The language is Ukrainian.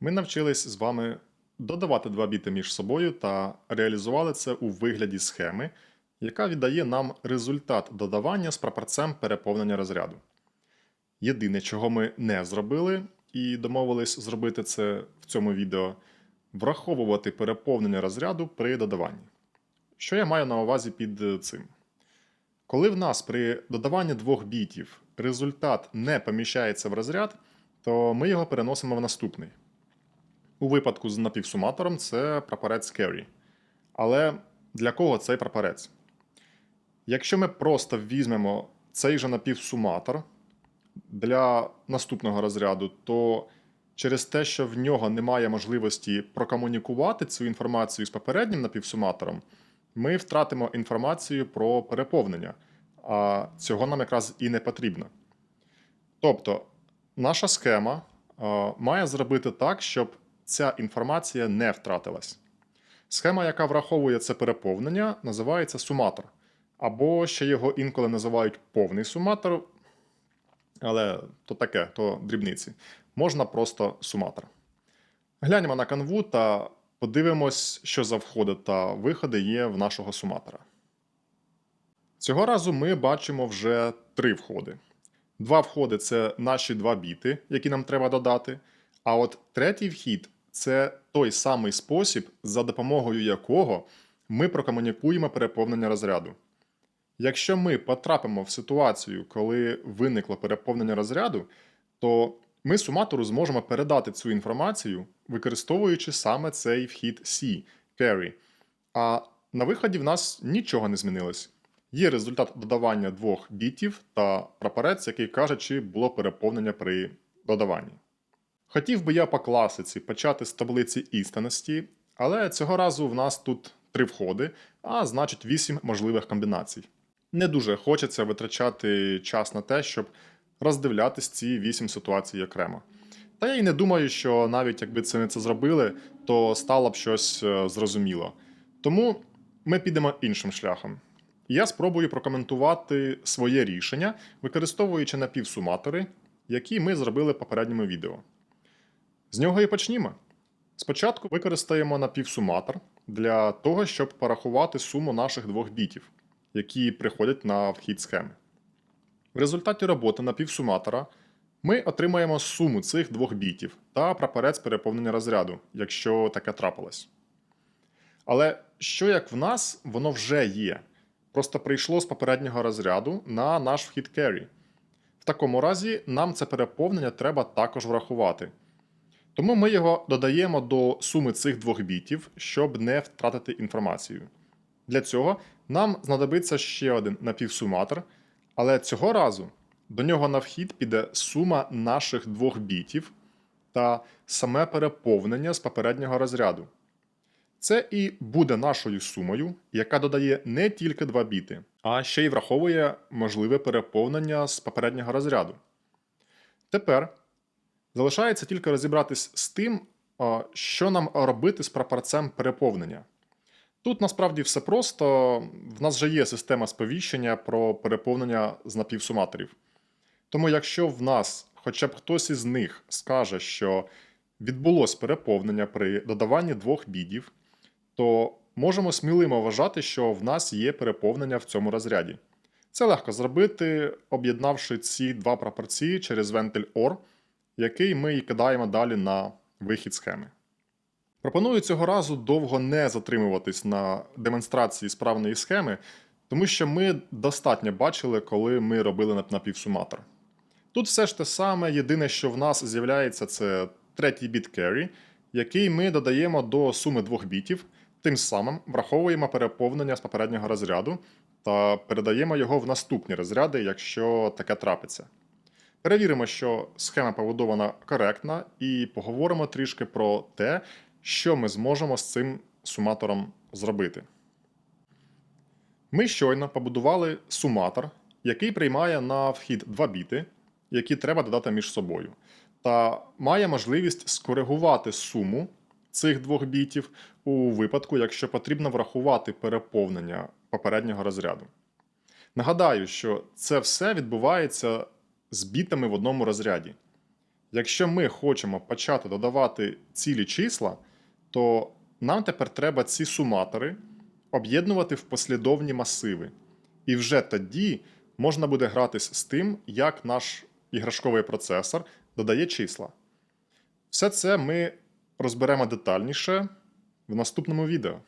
Ми навчились з вами додавати два біти між собою та реалізували це у вигляді схеми, яка віддає нам результат додавання з прапорцем переповнення розряду. Єдине, чого ми не зробили, і домовились зробити це в цьому відео, враховувати переповнення розряду при додаванні. Що я маю на увазі під е, цим? Коли в нас при додаванні двох бітів результат не поміщається в розряд, то ми його переносимо в наступний. У випадку з напівсуматором це прапорець carry. Але для кого цей прапорець? Якщо ми просто візьмемо цей же напівсуматор для наступного розряду, то через те, що в нього немає можливості прокомунікувати цю інформацію з попереднім напівсуматором, ми втратимо інформацію про переповнення, а цього нам якраз і не потрібно. Тобто, наша схема має зробити так, щоб ця інформація не втратилась. Схема, яка враховує це переповнення, називається суматор. Або ще його інколи називають повний суматор, але то таке, то дрібниці. Можна просто суматор. Глянемо на канву та подивимось, що за входи та виходи є в нашого суматора. Цього разу ми бачимо вже три входи. Два входи це наші два біти, які нам треба додати. А от третій вхід це той самий спосіб, за допомогою якого ми прокомунікуємо переповнення розряду. Якщо ми потрапимо в ситуацію, коли виникло переповнення розряду, то ми суматору зможемо передати цю інформацію, використовуючи саме цей вхід C carry. А на виході в нас нічого не змінилось. Є результат додавання двох бітів та прапорець, який каже, чи було переповнення при додаванні. Хотів би я по класиці почати з таблиці істинності, але цього разу в нас тут три входи, а значить вісім можливих комбінацій. Не дуже хочеться витрачати час на те, щоб роздивлятись ці вісім ситуацій окремо. Та я й не думаю, що навіть якби це не це зробили, то стало б щось е, зрозуміло. Тому ми підемо іншим шляхом. Я спробую прокоментувати своє рішення, використовуючи напівсуматори, які ми зробили в попередньому відео. З нього і почнімо. Спочатку використаємо напівсуматор для того, щоб порахувати суму наших двох бітів, які приходять на вхід схеми. В результаті роботи напівсуматора ми отримаємо суму цих двох бітів та прапорець переповнення розряду, якщо таке трапилось. Але що як в нас воно вже є, просто прийшло з попереднього розряду на наш вхід carry. В такому разі нам це переповнення треба також врахувати. Тому ми його додаємо до суми цих двох бітів, щоб не втратити інформацію. Для цього нам знадобиться ще один напівсуматор, але цього разу до нього на вхід піде сума наших двох бітів та саме переповнення з попереднього розряду. Це і буде нашою сумою, яка додає не тільки два біти, а ще й враховує можливе переповнення з попереднього розряду. Тепер залишається тільки розібратись з тим, що нам робити з прапорцем переповнення. Тут насправді все просто, в нас вже є система сповіщення про переповнення з напівсуматорів. Тому якщо в нас хоча б хтось із них скаже, що відбулось переповнення при додаванні двох бідів, то можемо сміливо вважати, що в нас є переповнення в цьому розряді. Це легко зробити, об'єднавши ці два прапорці через вентиль OR, який ми і кидаємо далі на вихід схеми. Пропоную цього разу довго не затримуватись на демонстрації справної схеми, тому що ми достатньо бачили, коли ми робили напівсуматор. Тут все ж те саме, єдине, що в нас з'являється, це третій біт carry, який ми додаємо до суми двох бітів, тим самим враховуємо переповнення з попереднього розряду та передаємо його в наступні розряди, якщо таке трапиться. Перевіримо, що схема побудована коректно, і поговоримо трішки про те, що ми зможемо з цим суматором зробити. Ми щойно побудували суматор, який приймає на вхід два біти, які треба додати між собою, та має можливість скоригувати суму цих двох бітів у випадку, якщо потрібно врахувати переповнення попереднього розряду. Нагадаю, що це все відбувається з бітами в одному розряді. Якщо ми хочемо почати додавати цілі числа, то нам тепер треба ці суматори об'єднувати в послідовні масиви. І вже тоді можна буде гратись з тим, як наш іграшковий процесор додає числа. Все це ми розберемо детальніше в наступному відео.